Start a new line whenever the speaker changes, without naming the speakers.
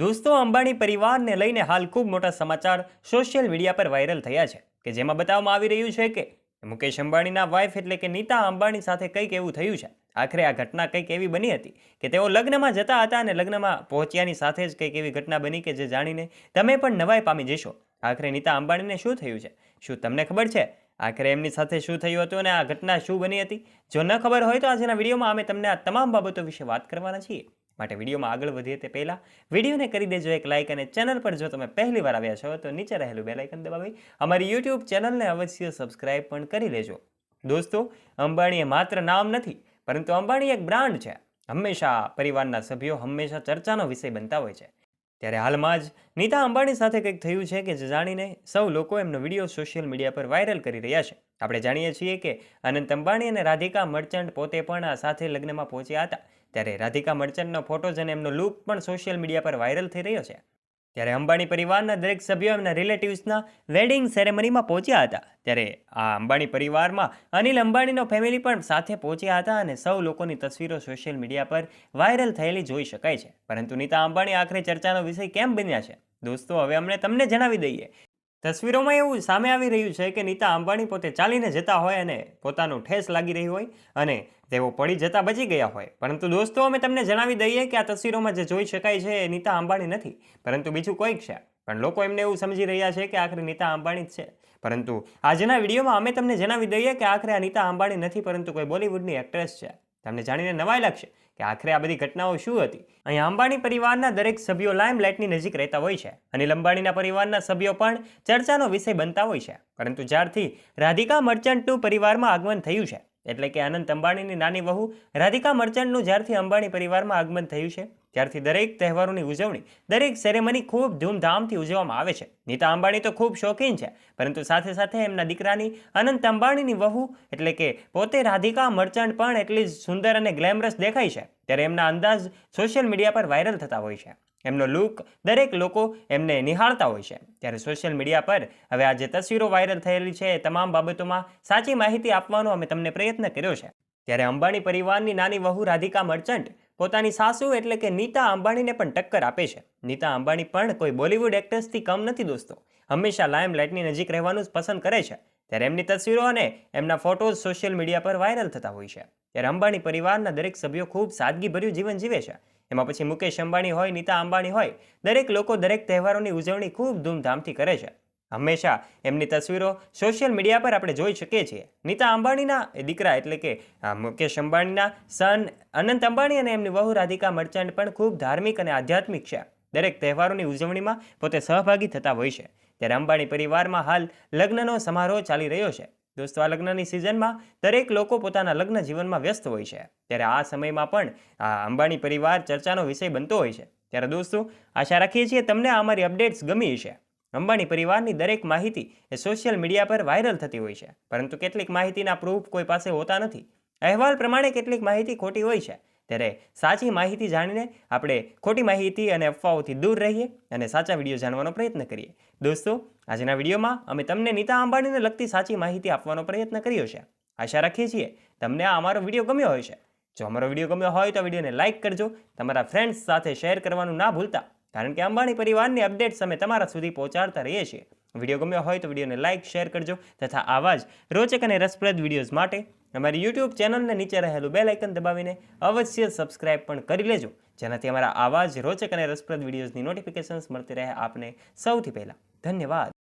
દોસ્તો, અંબાણી પરિવારને લઈને હાલ ખૂબ મોટા સમાચાર સોશિયલ મીડિયા પર વાયરલ થયા છે, કે જેમાં બતાવવામાં આવી રહ્યું છે કે મુકેશ અંબાણીના વાઇફ એટલે કે નીતા અંબાણી સાથે કંઈક એવું થયું છે. આખરે આ ઘટના કંઈક એવી બની હતી કે તેઓ લગ્નમાં જતા હતા અને લગ્નમાં પહોંચ્યાની સાથે જ કંઈક એવી ઘટના બની કે જે જાણીને તમે પણ નવાઈ પામી જશો. આખરે નીતા અંબાણીને શું થયું છે? શું તમને ખબર છે? આખરે એમની સાથે શું થયું હતું અને આ ઘટના શું બની હતી? જો ન ખબર હોય તો આજના વિડીયોમાં અમે તમને આ તમામ બાબતો વિશે વાત કરવાના છીએ. માટે વિડીયોમાં આગળ વધીએ તે પહેલાં વિડીયોને કરી દેજો એક લાઇક અને ચેનલ પર જો તમે પહેલી વાર આવ્યા છો તો નીચે રહેલું બેલાઇકન દબાવી અમારી યુટ્યુબ ચેનલને અવશ્ય સબસ્ક્રાઇબ પણ કરી લેજો. દોસ્તો અંબાણી એ માત્ર નામ નથી, પરંતુ અંબાણી એક બ્રાન્ડ છે. હંમેશા પરિવારના સભ્યો હંમેશા ચર્ચાનો વિષય બનતા હોય છે. ત્યારે હાલમાં જ નીતા અંબાણી સાથે કંઈક થયું છે કે જે જાણીને સૌ લોકો એમનો વીડિયો સોશિયલ મીડિયા પર વાયરલ કરી રહ્યા છે. આપણે જાણીએ છીએ કે અનંત અંબાણી અને રાધિકા મર્ચન્ટ પોતે પણ આ સાથે લગ્નમાં પહોંચ્યા હતા. ત્યારે રાધિકા મર્ચન્ટનો ફોટોઝ અને એમનો લુક પણ સોશિયલ મીડિયા પર વાયરલ થઈ રહ્યો છે. ત્યારે અંબાણી પરિવારના દરેક સભ્યો એમના રિલેટિવ્સના વેડિંગ સેરેમનીમાં પહોંચ્યા હતા. ત્યારે આ અંબાણી પરિવારમાં અનિલ અંબાણીનો ફેમિલી પણ સાથે પહોંચ્યા હતા અને સૌ લોકોની તસવીરો સોશિયલ મીડિયા પર વાયરલ થયેલી જોઈ શકાય છે. પરંતુ નીતા અંબાણી આખરે ચર્ચાનો વિષય કેમ બન્યા છે? દોસ્તો, હવે અમને તમને જણાવી દઈએ તસવીરોમાં એવું સામે આવી રહ્યું છે કે નીતા અંબાણી પોતે ચાલીને જતા હોય અને પોતાનું ઠેસ લાગી રહી હોય અને તેઓ પડી જતા બચી ગયા હોય. પરંતુ દોસ્તો, અમે તમને જણાવી દઈએ કે આ તસવીરોમાં જે જોઈ શકાય છે એ નીતા અંબાણી નથી. પરંતુ બીજું કોઈક છે. પણ લોકો એમને એવું સમજી રહ્યા છે કે આખરે નીતા અંબાણી જ છે. પરંતુ આજના વિડીયોમાં અમે તમને જણાવી દઈએ કે આખરે આ નીતા અંબાણી નથી, પરંતુ કોઈ બોલિવૂડની એક્ટ્રેસ છે. તમને જાણીને નવાઈ લાગશે કે આખરે આ બધી ઘટનાઓ શું હતી. અહીં અંબાણી પરિવારના દરેક સભ્યો લાઇમલાઇટની નજીક રહેતા હોય છે અનિલ અંબાણીના પરિવારના સભ્યો પણ ચર્ચાનો વિષય બનતા હોય છે. પરંતુ જ્યારથી રાધિકા મર્ચન્ટનું પરિવારમાં આગમન થયું છે એટલે કે અનંત અંબાણીની નાની વહુ રાધિકા મર્ચન્ટનું જ્યારથી અંબાણી પરિવારમાં આગમન થયું છે, ત્યારથી દરેક તહેવારોની ઉજવણી, દરેક સેરેમની ખૂબ ધૂમધામથી ઉજવવામાં આવે છે. નીતા અંબાણી તો ખૂબ શોખીન છે, પરંતુ સાથે સાથે એમના દીકરાની અનંત અંબાણીની વહુ એટલે કે પોતે રાધિકા મર્ચન્ટ પણ એટલી સુંદર અને ગ્લેમરસ દેખાય છે. ત્યારે એમના અંદાજ સોશિયલ મીડિયા પર વાયરલ થતા હોય છે. એમનો લુક દરેક લોકો એમને નિહાળતા હોય છે. ત્યારે સોશિયલ મીડિયા પર હવે આ જે તસવીરો વાયરલ થયેલી છે એ તમામ બાબતોમાં સાચી માહિતી આપવાનો અમે તમને પ્રયત્ન કર્યો છે. ત્યારે અંબાણી પરિવારની નાની વહુ રાધિકા મર્ચન્ટ પોતાની સાસુ એટલે કે નીતા અંબાણીને પણ ટક્કર આપે છે. નીતા અંબાણી પણ કોઈ બોલિવૂડ એક્ટ્રેસથી કમ નથી દોસ્તો. હંમેશા લાઇમ લાઇટની નજીક રહેવાનું જ પસંદ કરે છે. ત્યારે એમની તસવીરો અને એમના ફોટોઝ સોશિયલ મીડિયા પર વાયરલ થતા હોય છે. ત્યારે અંબાણી પરિવારના દરેક સભ્યો ખૂબ સાદગીભર્યું જીવન જીવે છે. એમાં પછી મુકેશ અંબાણી હોય, નીતા અંબાણી હોય, દરેક લોકો દરેક તહેવારોની ઉજવણી ખૂબ ધૂમધામથી કરે છે. હંમેશા એમની તસવીરો સોશિયલ મીડિયા પર આપણે જોઈ શકીએ છીએ. નીતા અંબાણીના દીકરા એટલે કે મુકેશ અંબાણીના સન અનંત અંબાણી અને એમની વહુ રાધિકા મર્ચન્ટ પણ ખૂબ ધાર્મિક અને આધ્યાત્મિક છે. દરેક તહેવારોની ઉજવણીમાં પોતે સહભાગી થતા હોય છે. ત્યારે અંબાણી પરિવારમાં હાલ લગ્નનો સમારોહ ચાલી રહ્યો છે. દોસ્તો, આ લગ્નની સિઝનમાં દરેક લોકો પોતાના લગ્ન જીવનમાં વ્યસ્ત હોય છે. ત્યારે આ સમયમાં પણ આ અંબાણી પરિવાર ચર્ચાનો વિષય બનતો હોય છે. ત્યારે દોસ્તો, આશા રાખીએ છીએ તમને આ અમારી અપડેટ્સ ગમી છે અંબાણી પરિવારની દરેક માહિતી એ સોશિયલ મીડિયા પર વાયરલ થતી હોય છે. પરંતુ કેટલીક માહિતીના પ્રૂફ કોઈ પાસે હોતા નથી. અહેવાલ પ્રમાણે કેટલીક માહિતી ખોટી હોય છે. ત્યારે સાચી માહિતી જાણીને આપણે ખોટી માહિતી અને અફવાઓથી દૂર રહીએ અને સાચા વીડિયો જાણવાનો પ્રયત્ન કરીએ. દોસ્તો, આજના વિડીયોમાં અમે તમને નીતા અંબાણીને લગતી સાચી માહિતી આપવાનો પ્રયત્ન કર્યો છે. આશા રાખીએ છીએ તમને આ અમારો વીડિયો ગમ્યો હોય છે જો અમારો વીડિયો ગમ્યો હોય તો વિડીયોને લાઇક કરજો, તમારા ફ્રેન્ડ્સ સાથે શેર કરવાનું ના ભૂલતા, કારણ કે અંબાણી પરિવારની અપડેટ્સ અમે તમારા સુધી પહોંચાડતા રહીએ છીએ. વીડિયો ગમ્યો હોય તો વિડીયોને લાઇક શેર કરજો તથા આવા જ રોચક અને રસપ્રદ વિડીયોઝ માટે અમારી યુટ્યુબ ચેનલને નીચે રહેલું બેલ આઇકન દબાવીને અવશ્ય સબસ્ક્રાઇબ પણ કરી લેજો, જેનાથી અમારા આવા જ રોચક અને રસપ્રદ વિડીયોઝની નોટિફિકેશન્સ મળતી રહે આપને સૌથી પહેલાં. ધન્યવાદ.